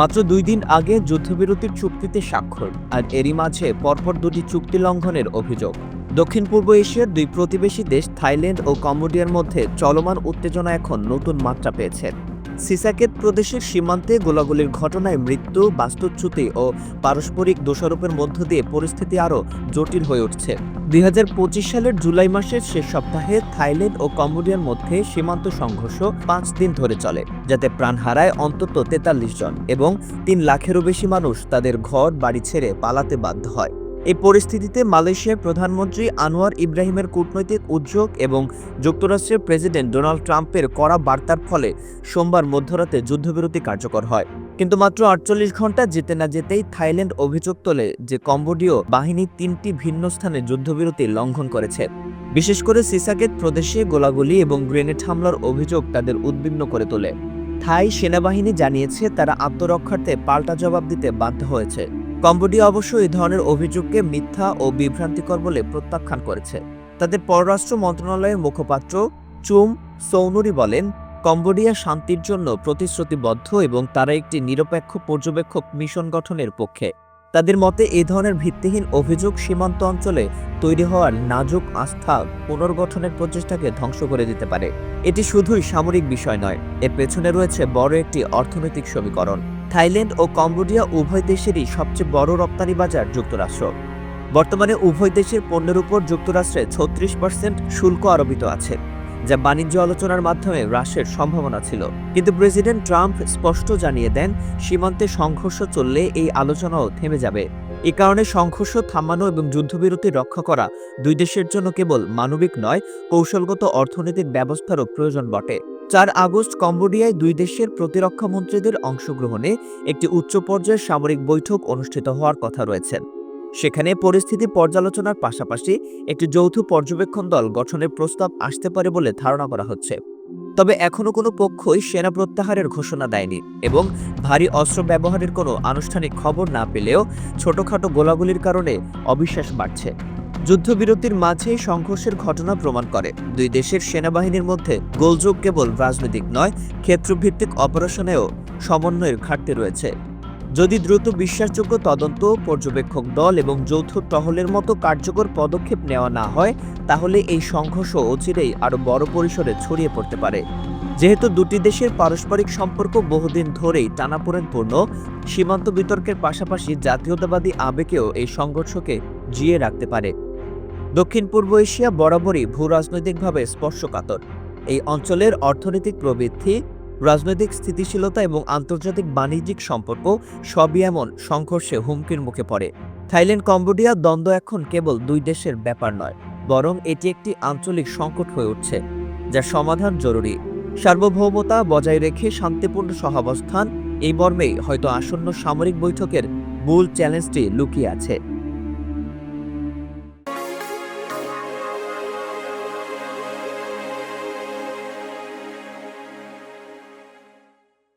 মাত্র দুই দিন আগে যুদ্ধবিরতির চুক্তিতে স্বাক্ষর, আর এরই মাঝে পরপর দুটি চুক্তি লঙ্ঘনের অভিযোগ। দক্ষিণ পূর্ব এশিয়ার দুই প্রতিবেশী দেশ থাইল্যান্ড ও কম্বোডিয়ার মধ্যে চলমান উত্তেজনা এখন নতুন মাত্রা পেয়েছে। সিসাকেত প্রদেশের সীমান্তে গোলাগুলির ঘটনায় মৃত্যু, বাস্তুচ্যুতি ও পারস্পরিক দোষারোপের মধ্য দিয়ে পরিস্থিতি আরও জটিল হয়ে উঠছে। দুই হাজার পঁচিশ সালের জুলাই মাসের শেষ সপ্তাহে থাইল্যান্ড ও কম্বোডিয়ার মধ্যে সীমান্ত সংঘর্ষ পাঁচ দিন ধরে চলে, যাতে প্রাণ হারায় অন্তত তেতাল্লিশ জন এবং তিন লাখেরও বেশি মানুষ তাদের ঘর, বাড়ি ছেড়ে পালাতে বাধ্য হয়। এই পরিস্থিতিতে মালয়েশিয়ার প্রধানমন্ত্রী আনোয়ার ইব্রাহিমের কূটনৈতিক উদ্যোগ এবং যুক্তরাষ্ট্রের প্রেসিডেন্ট ডোনাল্ড ট্রাম্পের কড়া বার্তার ফলে সোমবার মধ্যরাতে যুদ্ধবিরতি কার্যকর হয়। কিন্তু মাত্র আটচল্লিশ ঘণ্টা যেতে না যেতেই থাইল্যান্ড অভিযোগ তোলে যে কম্বোডীয় বাহিনী তিনটি ভিন্ন স্থানে যুদ্ধবিরতি লঙ্ঘন করেছে। বিশেষ করে সিসাকেত প্রদেশে গোলাগুলি এবং গ্রেনেড হামলার অভিযোগ তাদের উদ্বিগ্ন করে তোলে। থাই সেনাবাহিনী জানিয়েছে, তারা আত্মরক্ষার্থে পাল্টা জবাব দিতে বাধ্য হয়েছে। কম্বোডিয়া অবশ্য এই ধরনের অভিযোগকে মিথ্যা ও বিভ্রান্তিকর বলে প্রত্যাখ্যান করেছে। তাদের পররাষ্ট্র মন্ত্রণালয়ের মুখপাত্র চুম সৌনুরি বলেন, কম্বোডিয়া শান্তির জন্য প্রতিশ্রুতিবদ্ধ এবং তারা একটি নিরপেক্ষ পর্যবেক্ষক মিশন গঠনের পক্ষে। তাদের মতে এই ধরনের ভিত্তিহীন অভিযোগ সীমান্ত অঞ্চলে তৈরি হওয়ার নাজুক আস্থা পুনর্গঠনের প্রচেষ্টাকে ধ্বংস করে দিতে পারে। এটি শুধুই সামরিক বিষয় নয়, এর পেছনে রয়েছে বড় একটি অর্থনৈতিক সমীকরণ। থাইল্যান্ড ও কম্বোডিয়া উভয় দেশেরই সবচেয়ে বড় রপ্তানি বাজার যুক্তরাষ্ট্র। বর্তমানে উভয় দেশের পণ্যের উপর যুক্তরাষ্ট্রে ছত্রিশ পার্সেন্ট শুল্ক আরোপিত আছে, যা বাণিজ্য আলোচনার মাধ্যমে হ্রাসের সম্ভাবনা ছিল। কিন্তু প্রেসিডেন্ট ট্রাম্প স্পষ্ট জানিয়ে দেন, সীমান্তে সংঘর্ষ চললে এই আলোচনাও থেমে যাবে। এ কারণে সংঘর্ষ থামানো এবং যুদ্ধবিরতি রক্ষা করা দুই দেশের জন্য কেবল মানবিক নয়, কৌশলগত অর্থনৈতিক ব্যবস্থারও প্রয়োজন বটে। চার আগস্ট কম্বোডিয়ায় দুই দেশের প্রতিরক্ষা মন্ত্রীদের অংশগ্রহণে একটি উচ্চ পর্যায়ের সামরিক বৈঠক অনুষ্ঠিত হওয়ার কথা রয়েছে। সেখানে পরিস্থিতি পর্যালোচনার পাশাপাশি একটি যৌথ পর্যবেক্ষণ দল গঠনের প্রস্তাব আসতে পারে বলে ধারণা করা হচ্ছে। তবে এখনও কোনো পক্ষই সেনা প্রত্যাহারের ঘোষণা দেয়নি এবং ভারী অস্ত্র ব্যবহারের কোনো আনুষ্ঠানিক খবর না পেলেও ছোটখাটো গোলাগুলির কারণে অবিশ্বাস বাড়ছে। যুদ্ধবিরতির মাঝেই সংঘর্ষের ঘটনা প্রমাণ করে। দুই দেশের সেনাবাহিনীর মধ্যে গোলযোগ কেবল রাজনৈতিক নয়, ক্ষেত্রভিত্তিক অপারেশনেও সমন্বয়ের ঘাটতি রয়েছে। যদি দ্রুত বিশ্বাসযোগ্য তদন্ত, পর্যবেক্ষক দল এবং যৌথ টহলের মতো কার্যকর পদক্ষেপ নেওয়া না হয়, তাহলে এই সংঘর্ষ অচিরেই আরও বড় পরিসরে ছড়িয়ে পড়তে পারে। যেহেতু দুটি দেশের পারস্পরিক সম্পর্ক বহুদিন ধরেই টানাপোড়েনপূর্ণ, সীমান্ত বিতর্কের পাশাপাশি জাতীয়তাবাদী আবেগেও এই সংঘর্ষকে জিয়ে রাখতে পারে। দক্ষিণ পূর্ব এশিয়া বরাবরই ভূ রাজনৈতিকভাবে স্পর্শকাতর। এই অঞ্চলের অর্থনৈতিক প্রবৃদ্ধি, রাজনৈতিক স্থিতিশীলতা এবং আন্তর্জাতিক বাণিজ্যিক সম্পর্ক সবই এমন সংঘর্ষে হুমকির মুখে পড়ে। থাইল্যান্ড, কম্বোডিয়া দ্বন্দ্ব এখন কেবল দুই দেশের ব্যাপার নয়, বরং এটি একটি আঞ্চলিক সংকট হয়ে উঠছে যার সমাধান জরুরি। সার্বভৌমতা বজায় রেখে শান্তিপূর্ণ সহাবস্থান, এই মর্মেই হয়তো আসন্ন সামরিক বৈঠকের মূল চ্যালেঞ্জটি লুকিয়ে আছে।